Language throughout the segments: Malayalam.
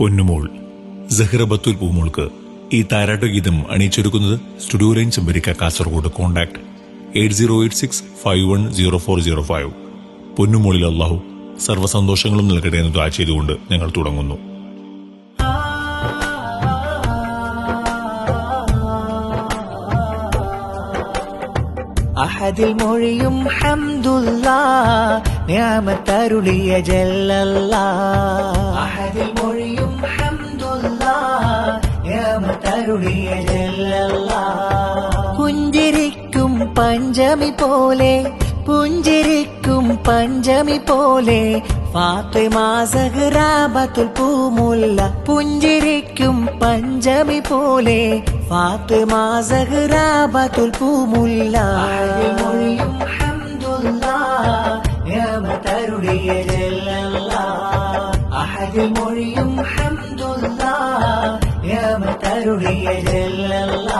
പൊന്നുമോൾ. സഹ്റബത്തുൽ പൂമോൾക്ക് ഈ താരാട്ട് ഗീതം അണിയിച്ചൊരുക്കുന്നത് studio line Chembarika Kasaragod contact eight zero eight six five one zero four zero five. പൊന്നുമോളിൽ അള്ളാഹു സർവസന്തോഷങ്ങളും നൽകട്ടെ എന്ന് ദ്വാ ചെയ്തുകൊണ്ട് ഞങ്ങൾ തുടങ്ങുന്നു. അഹദിൽ മൊഴിയും ഹംദുല്ല ഞാമത്തരുളിയ ജല്ലല്ല. അഹദിൽ മൊഴിയും പുഞ്ചിരിക്കും പഞ്ചമി പോലെ പുഞ്ചിരിക്കും പഞ്ചമി പോലെ. ഫാത്തിമ സഹ്റാബത്തുൽ പൂമുല്ല പുഞ്ചിരിക്കും പഞ്ചമി പോലെ. ഫാത്തിമ സഹ്റാബത്തുൽ പൂമുല്ല. മൊഴിയും ഹംദുല്ല ഞാമത്തരുളിയ ജല്ലല്ല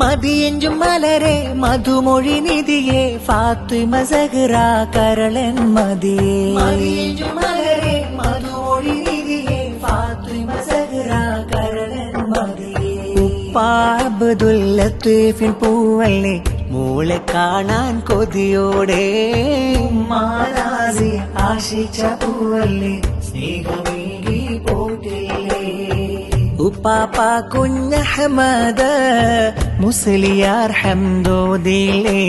മതിയഞ്ചും മലരെ മധുമൊഴി നിധിയെ ഫാത്തിമ സഹ്റ കരളൻ മതിയെ. ഉപ്പാബുദുൽ ലത്തീഫിൻ പൂവല്ലേ മൂളെ കാണാൻ കൊതിയോടെ. മാലാസി ആശിച്ച പൂവല്ലേ സ്നേഹമേകി പോട്ടില്ലേ ഉപ്പാപ്പ കുഞ്ഞഹമ്മദ് മുസ്ലിയാർ ഹംദോദിലേ.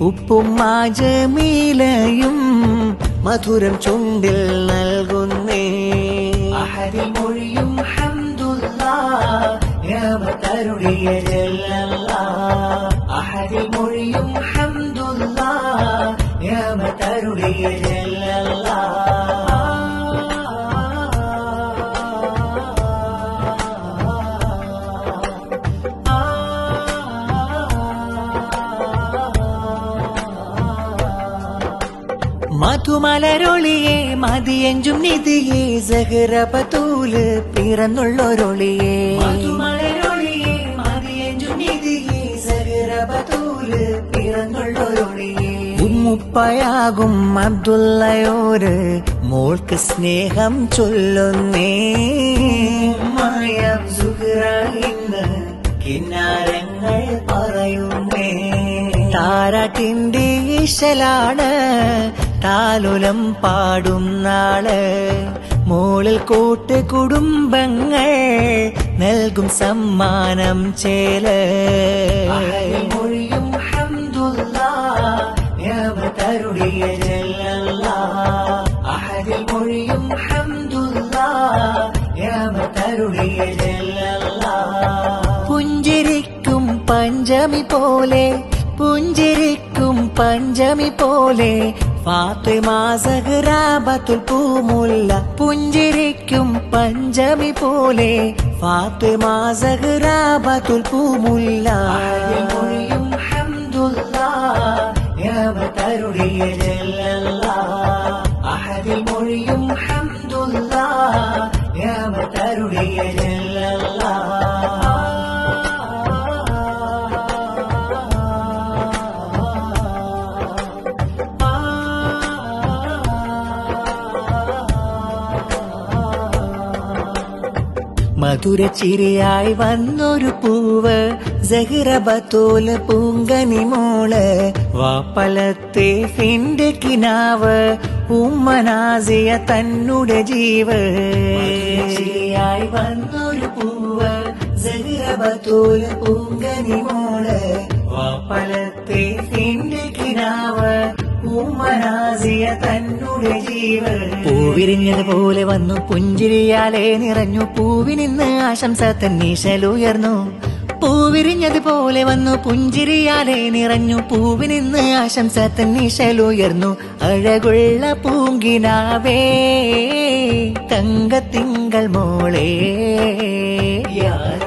ഉപ്പും ജമീലയും മധുരം ചുണ്ടിൽ നൽകുന്നേ. അഹരി മൊഴിയും അഹദിൽ മൊഴിയും ഹംദുല്ല ഞാമത്തരുളിയ ജല്ലല്ല മധുമലരൊളിയെ മതിയഞ്ചും നിധിയെ സഹറപതൂൽ പിറന്നുള്ളൊരൊളിയെ. സഹറപതൂൽ പിറന്നുള്ളൊരൊളിയെ ഉമ്മുപ്പയാകും അബ്ദുള്ളയോര് മോൾക്ക് സ്നേഹം ചൊല്ലുന്നേ. മായം സുഹ്റ ഇന്ന് കിന്നാരങ്ങൾ പറയുന്നേ. താരാട്ടിന്റെ ഈശലാണ് താലുലം പാടും നാൾ. മോളിൽ കൂട്ട് കുടുംബങ്ങൾ നൽകും സമ്മാനം ചേൽ. മൊഴിയും ഹംദുല്ല തരുടിയ ജല്ലല്ല അഹദിൽ മൊഴിയും ഹംദുല്ല തരുടിയ ജല്ലല്ല പുഞ്ചിരിക്കും പഞ്ചമി പോലെ പുഞ്ചിരിക്കും പഞ്ചമി പോലെ ഫാത്തിമ സഹ്റാബത്തുൽ പൂമുല്ല പുഞ്ചിരിക്കും പഞ്ചമി പോലെ ഫാത്തിമ സഹ്റാബത്തുൽ പൂമുല്ല മൊഴിയും ഹംദുല്ല തരുടിയ ജല്ലല്ല അഹദിൽ ജല്ലല്ല. മധുര ചിരിയായി വന്നൊരു പൂവ് സഹിറബത്തോൽ പൂങ്കനി മോൾ വാപ്പലത്തെ ഫിന്റെ കിനാവ് ഉമ്മനാസിയ തന്നുടെ ജീവ്. ചിരിയായി വന്നൊരു പൂവ് സഹിറബത്തോൽ പൂങ്കനി മോൾ വാപ്പലത്തെ ഫിന്റെ കിനാവ് ഉമ്മനാസിയ തന്നുടെ ജീവ്. പൂവിരിഞ്ഞതുപോലെ വന്നു പുഞ്ചിരിയാലെ നിറഞ്ഞു പൂവിനിന്ന് ആശംസ തന്നീശലുയർന്നു. പൂവിരിഞ്ഞതുപോലെ വന്നു. പുഞ്ചിരിയാലെ നിറഞ്ഞു. പൂവിനിന്ന് ആശംസ തന്നിശലുയർന്നു. അഴകുള്ള പൂങ്കിനാവേ തങ്കത്തിങ്കൾ മോളേ. യാ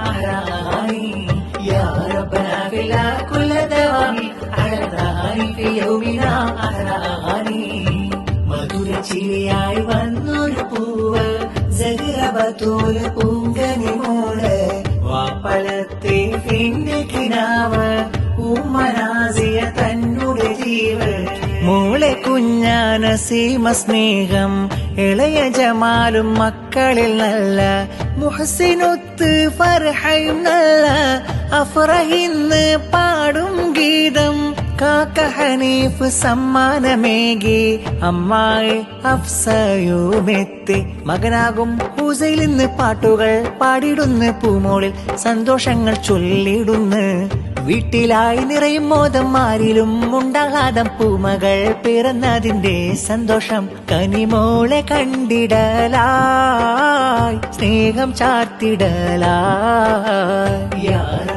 അഹ്റാനി സഹറബത്തൂൽ പൂങ്കനി മോൾ വാപ്പലത്തെ പിന്നെ കിനാവ് ഉമ്മനാസിയ തന്നുടെ ജീവൻ. മോളെ കുഞ്ഞാന സീമ സ്നേഹം ഇളയ ജമാലും മക്കളിൽ നല്ല മുഹസിനൊത്ത് ഫർഹയും നല്ല അഫറഹിന്ന് പാടും ഗീതം കാക്ക ഹനീഫ് സമ്മാനമേകി അമ്മായി അഫ്സയുമെത്തി. മകനാകും പൂജയിൽ നിന്ന് പാട്ടുകൾ പാടിടുന്ന് പൂമോളിൽ സന്തോഷങ്ങൾ ചൊല്ലിടുന്ന് വീട്ടിലായി നിറയും മോദം ആരിലും ഉണ്ടാകാതം പൂമകൾ പിറന്നതിന്റെ സന്തോഷം കനിമോളെ കണ്ടിടലായി. സ്നേഹം ചാർത്തിടലായി.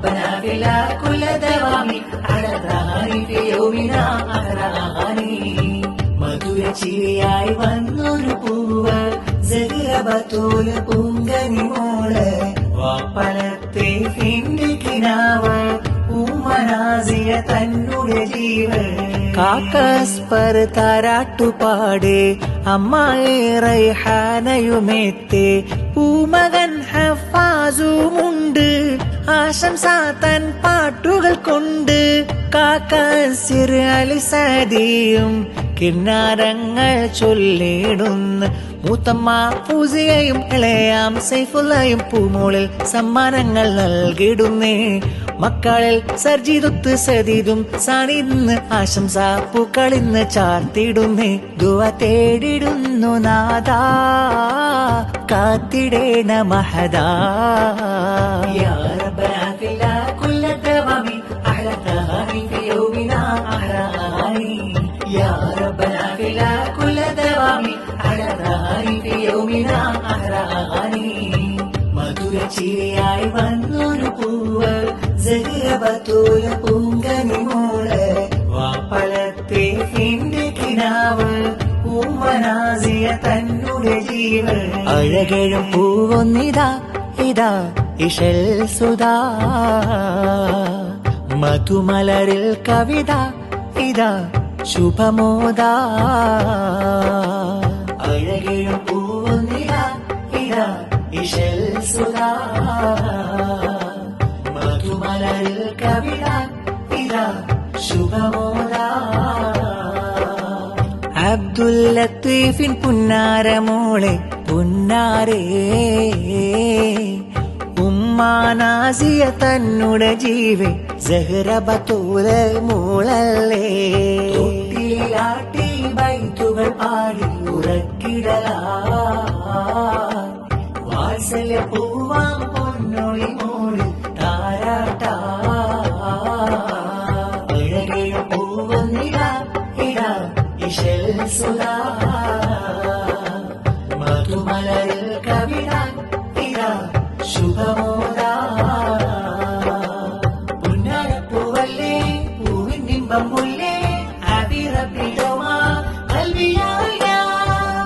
യാ റബ്ബനാ ഫില്ലാ കുല്ല ദവാമി അഹ്ല തഹാനി ഫി യൗമിനാ അഹ്റാനി മധുര ചിരിയായി വന്നൊരു പൂവ് സഹറബത്തൂൽ പൂങ്കനി മോൾ വാപ്പലത്തെ കിനാവ്. ഉമ്മനാസിയ തന്നുടെ ജീവ് കാക്കസ്പർ താരാട്ടുപാട് അമ്മായി റൈഹാനയുമെത്തെ പൂമകൻ ഹഫാസുമുണ്ട്. ആശംസ തൻ പാട്ടുകൾ കൊണ്ട്. കാക്കസിർ അലിസദിയും കിന്നാരങ്ങൾ ചൊല്ലിടുന്ന്. മൂത്തമ്മ പൂസിയയും ഇളയാം സൈഫുള്ളയും പൂമോളിൽ സമ്മാനങ്ങൾ നൽകിടുന്നേ. മക്കളിൽ സർജിതുത്ത് സതീതും സണിന്ന് ആശംസ പൂക്കളിന്ന് ചാർത്തിടുന്നേ. ദുവ തേടിടുന്നു നാദാ കാത്തിടേണ മഹദാ. ഫി യൗമിനാ അഹ്റാനി യാ റബ്ബനാ ഫില്ലാ കുല്ല ദവാമി അഹ്ല തഹാനി ഫി യൗമിനാ അഹ്റാനി മധുര ചിരിയായി വന്നൊരു പൂവ് സഹറബത്തൂല പൂങ്കനി മോൾ വാപ്പലത്തെ എന്റെ കിനാവ് പൂവനാസിയ തന്നെ ജീവൻ. അഴകഴും പൂവൊന്നിതാ ഇതാ ഇഷൽ സുധാ മധുമലരിൽ കവിത ഇതാ ശുഭമോദാ. അഴകഴും പൂവൊന്നിതാ ഇതാ ഇഷൽ സുധാ മധുമലരിൽ കവിത ഇതാ ശുഭമോദാ. അബ്ദുൽ ലത്തീഫിൻ പുന്നാരമോളെ പുന്നാരേ. ഉമ്മാനാസിയ തന്നുടെ ജീവെ സഹറബത്തൂല മൂളല്ലേ. തൊട്ടിലാട്ടി ബൈത്തുകൾ പാടി ഉറക്കിടലാ. വാത്സല്യ പൂവാം പൊന്നൊളി മോളിൽ താരാട്ടാ. അഴകിയ പൂവന്നിടാ ഇടാ ഇഷൽ സുധാ മധുമലരിൽ ഇടാ ശുഭമോദാ. പുന്നാരപ്പൂവല്ലേ പൂവിൻ ബിംബം മുല്ലേ ആതിരപ്പിടമാ കൽവിയായ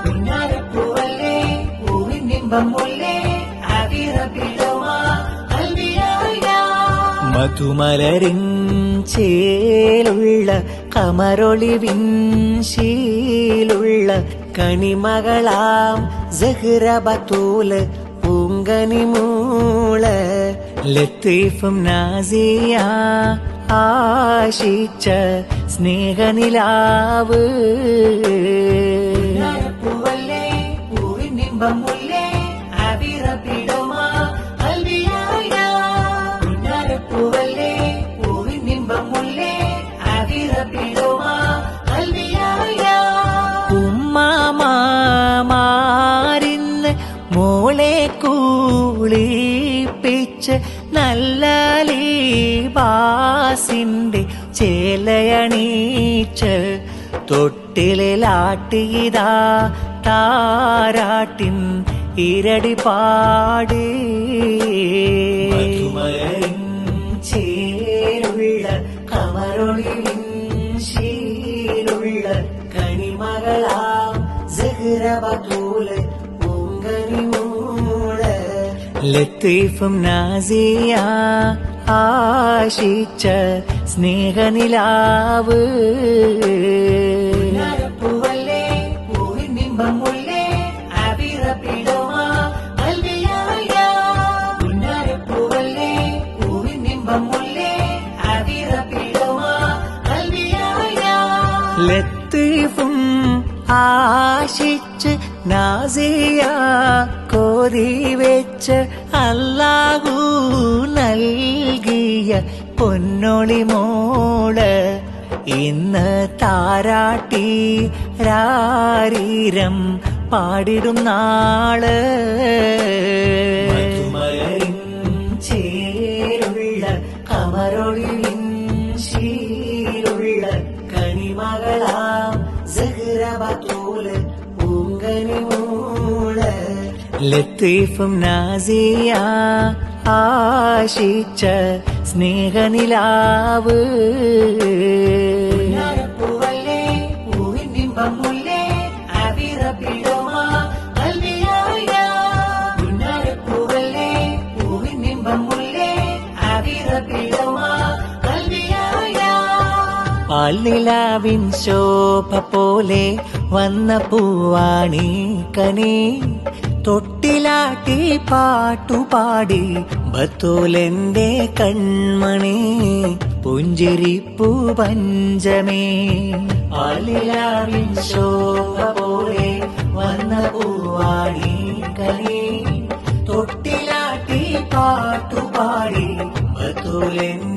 പുന്നാരപ്പൂവല്ലേ പൂവിൻ ബിംബം മുല്ലേ മധുമലരിൻ ചേലുള്ള കമറൊളിവിൻ ശീലുള്ള കണിമകളാം സഹ്റബത്തൂൽ പൂങ്കനിമൂൾ. ലത്തീഫും നാസിയ ആശിച്ച സ്നേഹനിലാവ്. പൂവല്ലേ പൂവിൻ ബിംബം കൂളിപ്പിച്ച് നല്ല ലീബാസിന്റെ ചേലയണീച്ച് തൊട്ടിലാട്ടിയതാ താരാട്ടിൻ ഇരടി പാടി ലത്തീഫും നാസിയ ആശിച്ച സ്നേഹനിലാവ്. ലത്തീഫും ആശിച്ച് നാസിയ കോരി വെച്ച് നൽകിയ പൊന്നോളി മോൾ. ഇന്ന് താരാട്ടി രാരീരം പാടിടും നാൾ. ചേരുള്ള കമറൊളിവിൻ ശീലുള്ള കണിമകളാം. സഹ്റബത്തൂൽ പൂങ്കനി മൂൾ. ലത്തീഫും നാസിയ ആശിച്ച സ്നേഹനിലാവ്. പാൽനിലാവിൻ ശോഭ പോലെ വന്ന പൂവാണി കനി. തൊട്ടിലാട്ടി പാട്ടുപാടി. ബത്തോലെന്റെ കൺമണി പുഞ്ചിരിപ്പൂ പഞ്ചമേ. പാൽനിലാവിൻ ശോഭ പോലെ വന്ന പൂവാണി കലി. തൊട്ടിലാട്ടി പാട്ടുപാടി ബത്തോലെന്റെ